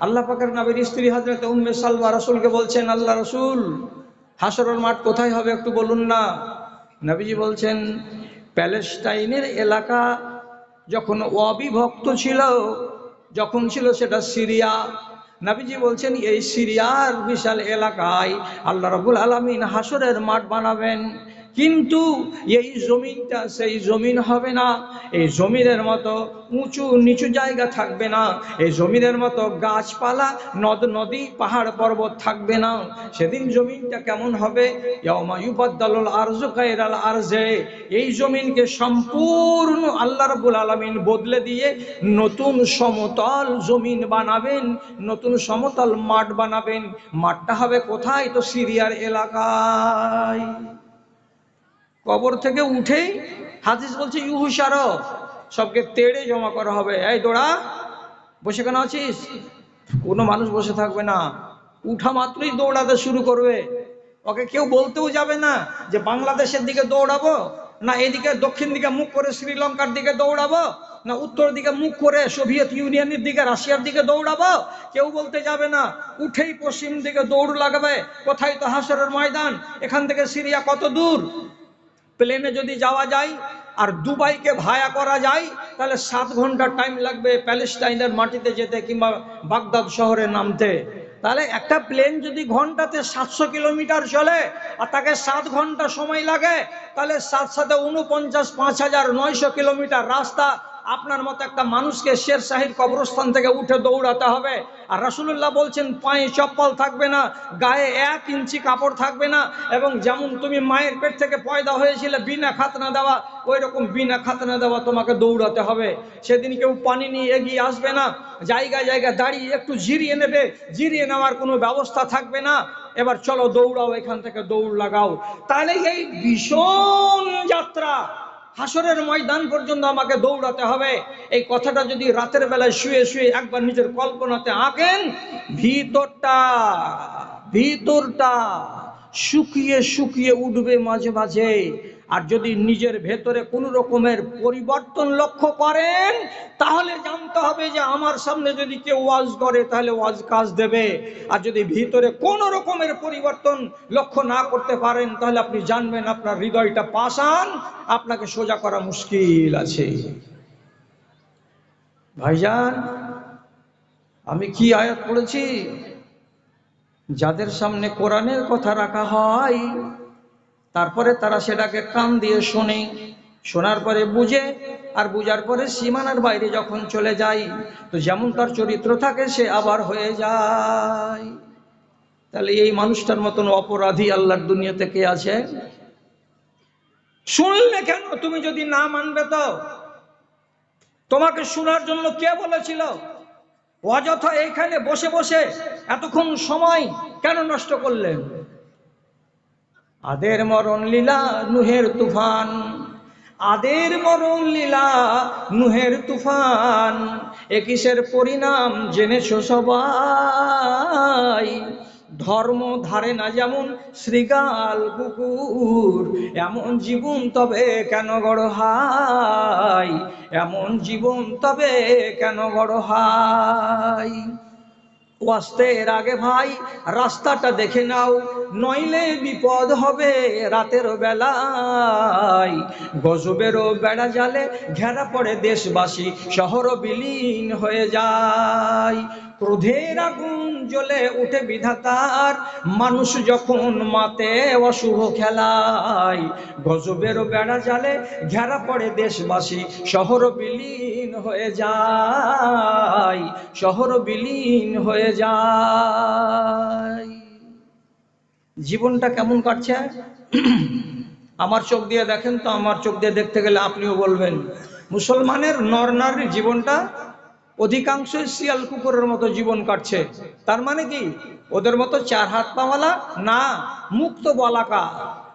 আল্লাহ পাকের নবীর স্ত্রী হজরত উম্মে সালমা রাসূলকে বলছেন, আল্লাহ রসুল হাসরের মাঠ কোথায় হবে একটু বলুন না? নবীজি বলছেন, প্যালেস্টাইনের এলাকা যখন অবিভক্ত ছিল, যখন ছিল সেটা সিরিয়া। নাবিজি বলছেন, এই সিরিয়ার বিশাল এলাকায় আল্লাহ রবুল আলমিন হাসরের মাঠ বানাবেন। কিন্তু এই জমিনটা সেই জমিন হবে না। এই জমিনের মতো উঁচু নিচু জায়গা থাকবে না। এই জমিনের মতো গাছপালা, নদ, নদী, পাহাড়, পর্বত থাকবে না। সেদিন জমিনটা কেমন হবে? আরজু এই জমিনকে সম্পূর্ণ আল্লাহ রাব্বুল আলামিন বদলে দিয়ে নতুন সমতল জমিন বানাবেন, নতুন সমতল মাঠ বানাবেন। মাঠটা হবে কোথায়? তো সিরিয়ার এলাকায়। কবর থেকে উঠেই হাদিস বলছে ইউহুসার সবকে তেড়ে জমা করা হবে। এই দোড়া, বসে কেন আছিস? কোনো মানুষ বসে থাকবে না। উঠা মাত্রই দৌড়াতে শুরু করবে। ওকে কেউ বলতেও যাবে না যে, বাংলাদেশের দিকে দৌড়াবো? না এদিকে দক্ষিণ দিকে মুখ করে শ্রীলঙ্কার দিকে দৌড়াবো? না উত্তর দিকে মুখ করে সোভিয়েত ইউনিয়নের দিকে, রাশিয়ার দিকে দৌড়াবো? কেউ বলতে যাবে না। উঠেই পশ্চিম দিকে দৌড় লাগাবে। কোথায় তো হাসরের ময়দান? এখান থেকে সিরিয়া কত দূর? প্লেনে যদি যাওয়া যায় আর দুবাইকে ভায়া করা যায়, তাহলে সাত ঘণ্টা টাইম লাগবে প্যালেস্টাইনের মাটিতে যেতে কিংবা বাগদাদ শহরে নামতে। তাহলে একটা প্লেন যদি ঘন্টাতে সাতশো কিলোমিটার চলে আর তাকে সাত ঘণ্টা সময় লাগে, তাহলে সাত সাথে উনপঞ্চাশ পাঁচ হাজার, নয়শো কিলোমিটার রাস্তা আপনার মতো একটা মানুষকে শের শাহির কবরস্থান থেকে উঠে দৌড়াতে হবে। আর রাসুল্লাহ বলছেন, পায়ে চপ্পল থাকবে না, গায়ে এক ইঞ্চি কাপড় থাকবে না এবং যেমন তুমি মায়ের পেট থেকে পয়দা হয়েছিলে বিনা খাতনা দেওয়া ওই রকম বিনা খাতনা দেওয়া তোমাকে দৌড়াতে হবে। সেদিন কেউ পানি নিয়ে এগিয়ে আসবে না, জায়গায় জায়গায় দাঁড়িয়ে একটু জিরিয়ে নেবে, জিরিয়ে নেওয়ার কোনো ব্যবস্থা থাকবে না। এবার চলো দৌড়াও, এখান থেকে দৌড় লাগাও। তাহলে এই ভীষণ যাত্রা হাসরের ময়দান পর্যন্ত আমাকে দৌড়াতে হবে। এই কথাটা যদি রাতের বেলায় শুয়ে শুয়ে একবার নিজের কল্পনাতে আঁকেন, ভিতরটা ভিতরটা শুকিয়ে শুকিয়ে উঠবে মাঝে মাঝে। আর যদি নিজের ভেতরে কোনো রকমের পরিবর্তন লক্ষ্য করেন, তাহলে জানতে হবে যে আমার সামনে যদি কেউ ওয়াজ করে, তাহলে ওয়াজ কাজ দেবে। আর যদি ভিতরে কোনো রকমের পরিবর্তন লক্ষ্য না করতে পারেন, তাহলে আপনি জানবেন আপনার হৃদয়টা পাশান আপনাকে সোজা করা মুশকিল আছে। ভাইজান, আমি কি আয়াত পড়েছি? যাদের সামনে কোরআনের কথা রাখা হয় তারপরে তারা সেটাকে কান দিয়ে শোনে। শোনার পরে বুঝে, আর বুঝার পরে সীমানার বাইরে যখন চলে যায়, তো যেমন তার চরিত্র থাকে, সে আবার হয়ে যায়। তাহলে এই মানুষটার মতন অপরাধী আল্লাহর দুনিয়াতে কে আছে? শুনলে কেন তুমি যদি না মানবে তো? তোমাকে শোনার জন্য কে বলেছিল? অযথা এইখানে বসে বসে এতক্ষণ সময় কেন নষ্ট করলেন? আদের মরণ লীলা নুহের তুফান। আদের মরণ লীলা নুহের তুফান। একিসের পরিণাম জেনেছ সবাই? ধর্ম ধারে না যেমন শ্রীগাল কুকুর, এমন জীবন তবে কেন গড় হাই এমন জীবন তবে কেন গড় হাই ওয়াস্তের আগে ভাই, রাস্তাটা দেখে নাও, নইলে বিপদ হবে রাতের বেলায়। গজবেরও বেড়া জালে ঘেরা পড়ে দেশবাসী, শহর বিলীন হয়ে যায়। ক্রোধের আগুন জ্বলে উঠে বিধাতার, মানুষ যখন মাতে অশুভ খেলায়। গজবেরও বেড়া জালে ঘেরা পড়ে দেশবাসী, শহর বিলীন হয়ে যায়। শহর বিলীন হয়ে যায়। জীবনটা কেমন কাটছে? আমার চোখ দিয়ে দেখেন তো, আমার চোখ দিয়ে দেখতে গেলে আপনিও বলবেন, মুসলমানের নর নারীর জীবনটা অধিকাংশই শিয়াল কুকুরের মতো জীবন কাটছে। তার মানে কি? ওদের মতো চার হাত পাওয়ালা না, মুক্ত বলাকা।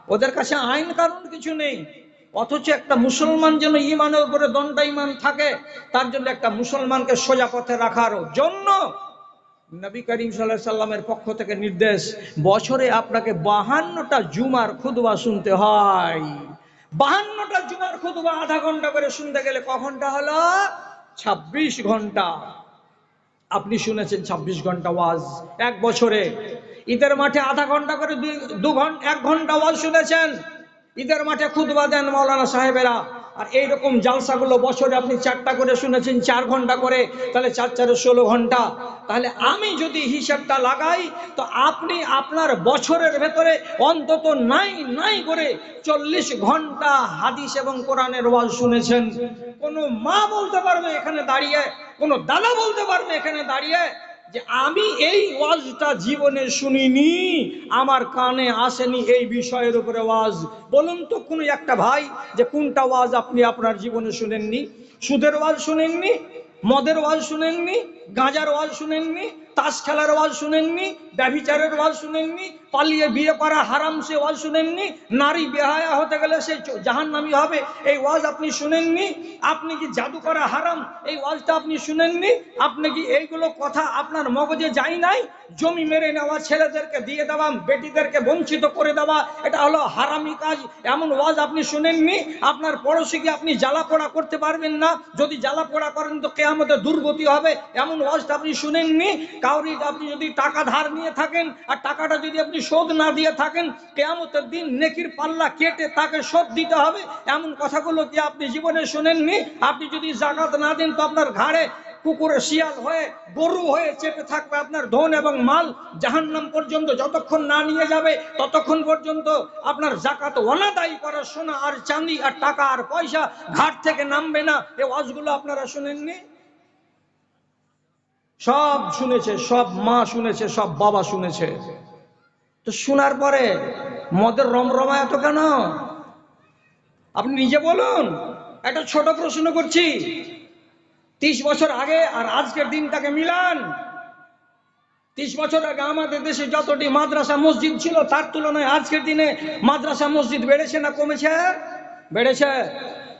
ওদের কাছে আইন কানুন কিছু নেই। অথচ একটা মুসলমান যেন ইমানের উপরে দণ্ডা ইমান থাকে, তার জন্য একটা মুসলমানকে সোজা পথে রাখার জন্য নবী করিম সাল্লাহ সাল্লামের পক্ষ থেকে নির্দেশ, বছরে আপনাকে বাহান্নটা জুমার খুদবা শুনতে হয়। বাহান্নটা জুমার খুদবা আধা ঘণ্টা করে শুনতে গেলে কখনটা হলো? ছাব্বিশ ঘণ্টা। আপনি শুনেছেন ২৬ ঘণ্টা ওয়াজ এক বছরে। ঈদের মাঠে আধা ঘণ্টা করে দু ঘণ্টা এক ঘণ্টা ওয়াজ শুনেছেন? ঈদের মাঠে খুদবা দেন মৌলানা সাহেবেরা। আর এইরকম জালসাগুলো বছরে আপনি চারটা করে শুনেছেন, চার ঘণ্টা করে, তাহলে চার চারে ষোলো ঘণ্টা। তাহলে আমি যদি হিসাবটা লাগাই, তো আপনি আপনার বছরের ভেতরে অন্তত নাই নাই করে চল্লিশ ঘণ্টা হাদিস এবং কোরআনের ওয়াজ শুনেছেন। কোনো মা বলতে পারবে এখানে দাঁড়িয়ে, কোনো দাদা বলতে পারবে এখানে দাঁড়িয়ে যে আমি এই ওয়াজটা জীবনে শুনিনি, আমার কানে আসেনি এই বিষয়ের উপরে ওয়াজ। বলুন তো কোনো একটা ভাই যে কোনটা ওয়াজ আপনি আপনার জীবনে শুনেননি? সুদের ওয়াজ শুনেননি? মদের ওয়াজ শুনেননি? গাঁজার ওয়াজ শুনেননি? তাস খেলার ওয়াজ শুনেননি, ব্যভিচারের ওয়াজ শুনেননি, পালিয়ে বিয়ে করা হারাম সে ওয়াজ শুনেননি, নারী বেহায়া হতে গেলে সে জাহান্নামি হবে, এই ওয়াজ আপনি শুনেননি? আপনি কি জাদু করা হারাম? এই ওয়াজটা আপনি শুনেননি? আপনি কি এইগুলো কথা আপনার মগজে যায় নাই? জমি মেরে নেওয়া, ছেলেদেরকে দিয়ে দেওয়া, বেটিদেরকে বঞ্চিত করে দেওয়া, এটা হলো হারামি কাজ। এমন ওয়াজ আপনি শুনেননি? আপনার পড়োশিকে আপনি জ্বালা পোড়া করতে পারবেন না। যদি জ্বালা পোড়া করেন তো কেয়ামতে দুর্গতি হবে। এমন ওয়াজটা আপনি শুনেননি? কাউরি আপনি যদি টাকা ধার নিয়ে থাকেন আর টাকাটা যদি আপনি শোধ না দিয়ে থাকেন, কেয়ামতের দিন নেকির পাল্লা কেটে তাকে শোধ দিতে হবে। এমন কথাগুলো কি আপনি জীবনে শুনেননি? আপনি যদি জাকাত না দেন তো আপনার ঘাড়ে কুকুরে শিয়াল হয়ে, গরু হয়ে চেপে থাকবে আপনার ধন এবং মাল জাহান্নাম পর্যন্ত। যতক্ষণ না নিয়ে যাবে, ততক্ষণ পর্যন্ত আপনার জাকাত অনাদায়ী করা সোনা আর চাঁদি আর টাকা আর পয়সা ঘাট থেকে নামবে না। এই ওয়াজগুলো আপনারা শুনেননি? সব শুনেছে, সব মা শুনেছে, সব বাবা শুনেছে। তো শোনার পরে মদের রমরমা এত কেন? আপনি নিজে বলুন, একটা ছোট প্রশ্ন করছি। তিরিশ বছর আগে আর আজকের দিনটাকে মিলান। তিরিশ বছর আগে আমাদের দেশে যতটি মাদ্রাসা মসজিদ ছিল, তার তুলনায় আজকের দিনে মাদ্রাসা মসজিদ বেড়েছে না কমেছে? বেড়েছে।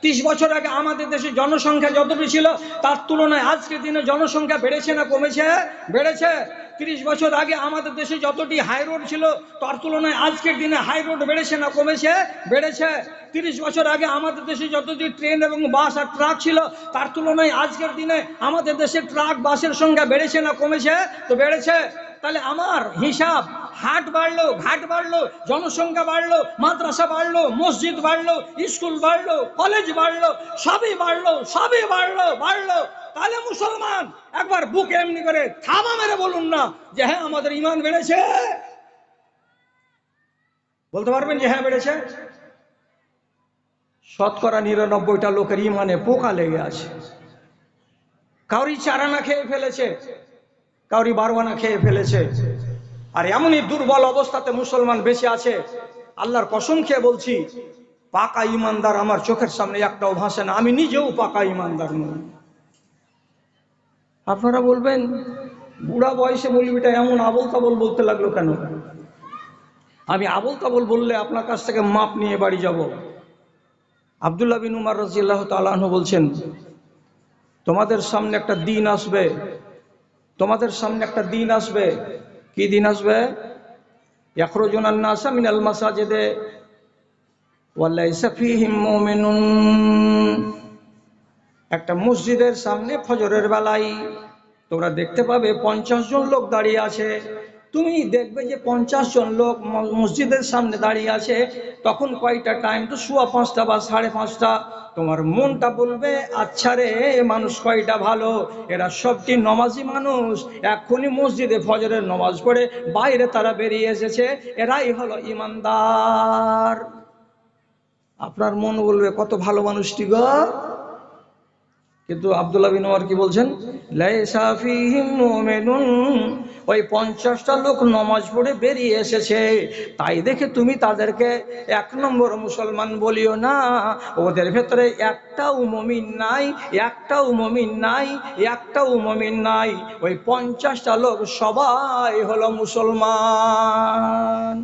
তিরিশ বছর আগে আমাদের দেশে জনসংখ্যা যতটি ছিল, তার তুলনায় আজকের দিনে জনসংখ্যা বেড়েছে না কমেছে? বেড়েছে। তিরিশ বছর আগে আমাদের দেশে যতটি হাই রোড ছিল, তার তুলনায় আজকের দিনে হাই রোড বেড়েছে না কমেছে? বেড়েছে। তিরিশ বছর আগে আমাদের দেশে যতটি ট্রেন এবং বাস আর ট্রাক ছিল, তার তুলনায় আজকের দিনে আমাদের দেশে ট্রাক বাসের সংখ্যা বেড়েছে না কমেছে? তো বেড়েছে। তাহলে আমার হিসাব, হাট বাড়লো, ঘাট বাড়লো, জনসংখ্যা বাড়লো, মাদ্রাসা বাড়লো, মসজিদ বাড়লো, স্কুল বাড়লো, কলেজ বাড়লো, সবই বাড়লো সবই বাড়লো বাড়লো। তাহলে মুসলমান, একবার বুক এমনি করে থামা মেরে বলুন না যে হ্যাঁ আমাদের ইমান বেড়েছে। বলতে পারবেন যে হ্যাঁ বেড়েছে? শতকরা নিরানব্বইটা লোকের ইমানে পোকা লেগে আছে। কাউরি চারানা খেয়ে ফেলেছে। কাউরি বারোয়ানা খেয়ে ফেলেছে। আর এমনই দুর্বল অবস্থাতে মুসলমান বেঁচে আছে। আল্লাহর কসম খেয়ে বলছি, পাকা ইমানদার আমার চোখের সামনে একটাও ভাসে না। আমি নিজেও পাকা ইমানদার নই। আপনারা বলবেন, বুড়া বয়সে মৌলবিটা এমন আবল তাবল বলতে লাগল কেন? আমি আবল তাবল বললে আপনার কাছ থেকে মাপ নিয়ে বাড়ি যাব। আবদুল্লাহ বিন উমার রাজিয়াল্লাহ তালাহ বলছেন, তোমাদের সামনে একটা দিন আসবে। তোমাদের সামনে একটা দিন আসবে। কি দিন আসবে? মিনাল একটা মসজিদের সামনে ফজরের বেলায় তোমরা দেখতে পাবে পঞ্চাশ জন লোক দাঁড়িয়ে আছে। তুমি দেখবে যে পঞ্চাশ জন লোক মসজিদের সামনে দাঁড়িয়ে আছে। তখন কয়টা টাইম তো শুয়া পাঁচটা বা সাড়ে পাঁচটা। তোমার মনটা বলবে আচ্ছা রে মানুষ কয়টা ভালো? এরা সবটি নমাজি মানুষ। এক্ষুনি মসজিদে ফজরের নমাজ পড়ে বাইরে তারা বেরিয়ে এসেছে। এরাই হলো ইমানদার। আপনার মন বলবে, কত ভালো মানুষটি গো। কিন্তু আব্দুল্লাহ বিন ওমর কি বলছেন? লাইসা ফীহিম মুমিনুন ওই পঞ্চাশটা লোক নমাজ পড়ে বেরিয়ে এসেছে। তাই দেখে তুমি তাদেরকে এক নম্বর মুসলমান বলিও না। ওদের ভেতরে একটাও মমিন নাই, একটাও মমিন নাই, একটাও মমিন নাই। ওই পঞ্চাশটা লোক সবাই হলো মুসলমান।